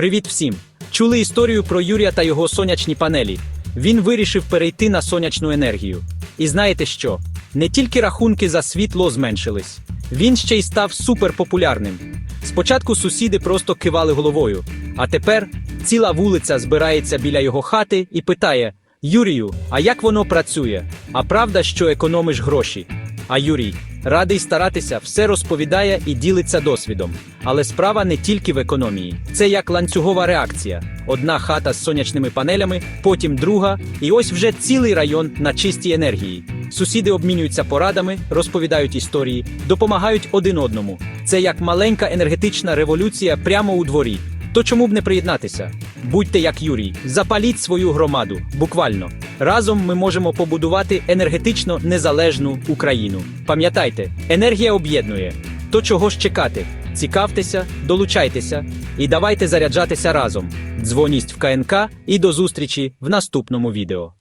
Привіт всім! Чули історію про Юрія та його сонячні панелі. Він вирішив перейти на сонячну енергію. І знаєте що? Не тільки рахунки за світло зменшились, він ще й став суперпопулярним. Спочатку сусіди просто кивали головою, а тепер ціла вулиця збирається біля його хати і питає: Юрію, а як воно працює? А правда, що економиш гроші? А Юрій, радий старатися, все розповідає і ділиться досвідом. Але справа не тільки в економії, це як ланцюгова реакція. Одна хата з сонячними панелями, потім друга, і ось вже цілий район на чистій енергії. Сусіди обмінюються порадами, розповідають історії, допомагають один одному. Це як маленька енергетична революція прямо у дворі. То чому б не приєднатися? Будьте як Юрій, запаліть свою громаду, буквально. Разом ми можемо побудувати енергетично незалежну Україну. Пам'ятайте, енергія об'єднує. То чого ж чекати? Цікавтеся, долучайтеся і давайте заряджатися разом. Дзвоніть в КНК і до зустрічі в наступному відео.